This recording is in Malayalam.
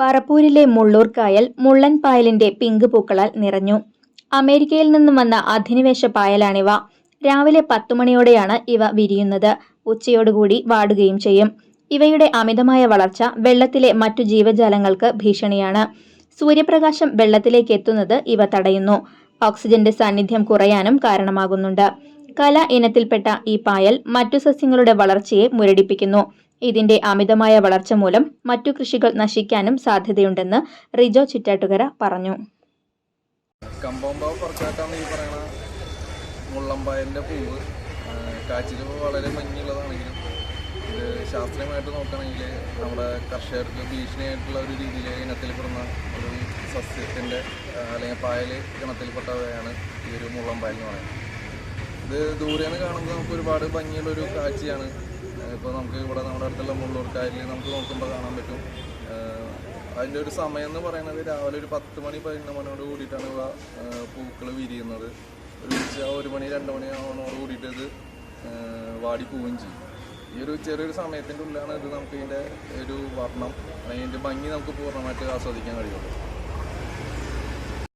പറപ്പൂരിലെ മുള്ളൂർക്കായൽ മുള്ളൻ പായലിന്റെ പിങ്ക് പൂക്കളാൽ നിറഞ്ഞു. അമേരിക്കയിൽ നിന്നും വന്ന അധിനിവേശ പായലാണിവ. രാവിലെ പത്തു മണിയോടെയാണ് ഇവ വിരിയുന്നത്. ഉച്ചയോടുകൂടി വാടുകയും ചെയ്യും. ഇവയുടെ അമിതമായ വളർച്ച വെള്ളത്തിലെ മറ്റു ജീവജാലങ്ങൾക്ക് ഭീഷണിയാണ്. സൂര്യപ്രകാശം വെള്ളത്തിലേക്ക് എത്തുന്നത് ഇവ തടയുന്നു. ഓക്സിജന്റെ സാന്നിധ്യം കുറയാനും കാരണമാകുന്നുണ്ട്. കല ഇനത്തിൽപ്പെട്ട ഈ പായൽ മറ്റു സസ്യങ്ങളുടെ വളർച്ചയെ മുരടിപ്പിക്കുന്നു. ഇതിന്റെ അമിതമായ വളർച്ച മൂലം മറ്റു കൃഷികൾ നശിക്കാനും സാധ്യതയുണ്ടെന്ന് റിജോ ചിറ്റാട്ടുകര പറഞ്ഞു. മുള്ളമ്പായലിന്റെ പൂവ്. കാച്ചിൽ വളരെ ഭംഗിയുള്ളതാണെങ്കിലും ഇത് ശാസ്ത്രീയമായിട്ട് നോക്കുകയാണെങ്കിൽ നമ്മുടെ കർഷകർക്ക് ഭീഷണിയായിട്ടുള്ള ഒരു രീതിയിൽ ഇനത്തിൽപ്പെടുന്ന ഒരു സസ്യത്തിന്റെ അല്ലെങ്കിൽ പായൽ ഇനത്തിൽപ്പെട്ടവയാണ് ഈ ഒരു മുള്ളമ്പായൽ എന്ന് പറയുന്നത്. ഇത് ദൂരെ നിന്ന് കാണുമ്പോൾ നമുക്ക് ഒരുപാട് ഭംഗിയുള്ളൊരു കാഴ്ചയാണ് ഇപ്പോൾ നമുക്ക് ഇവിടെ നമ്മുടെ അടുത്തുള്ള മുള്ളൂർ കായലിൽ നമുക്ക് നോക്കുമ്പോൾ കാണാൻ പറ്റും. അതിന്റെ ഒരു സമയം എന്ന് പറയുന്നത് രാവിലെ ഒരു പത്ത് മണി പതിനൊന്ന് മണിയോട് കൂടിയിട്ടാണ് ഇവ പൂക്കൾ വിരിയുന്നത്. ഒരു ഉച്ച ഒരു മണി രണ്ട് മണി ആവണോട് കൂടിയിട്ട് ഇത് വാടി പോവുകയും ചെയ്യും. ഈ ഒരു ചെറിയൊരു സമയത്തിന്റെ ഉള്ളിലാണ് ഇത് നമുക്ക് ഇതിന്റെ ഒരു വർണം അല്ലെങ്കിൽ ഇതിന്റെ ഭംഗി നമുക്ക് പൂർണമായിട്ട് ആസ്വദിക്കാൻ കഴിയുള്ളൂ.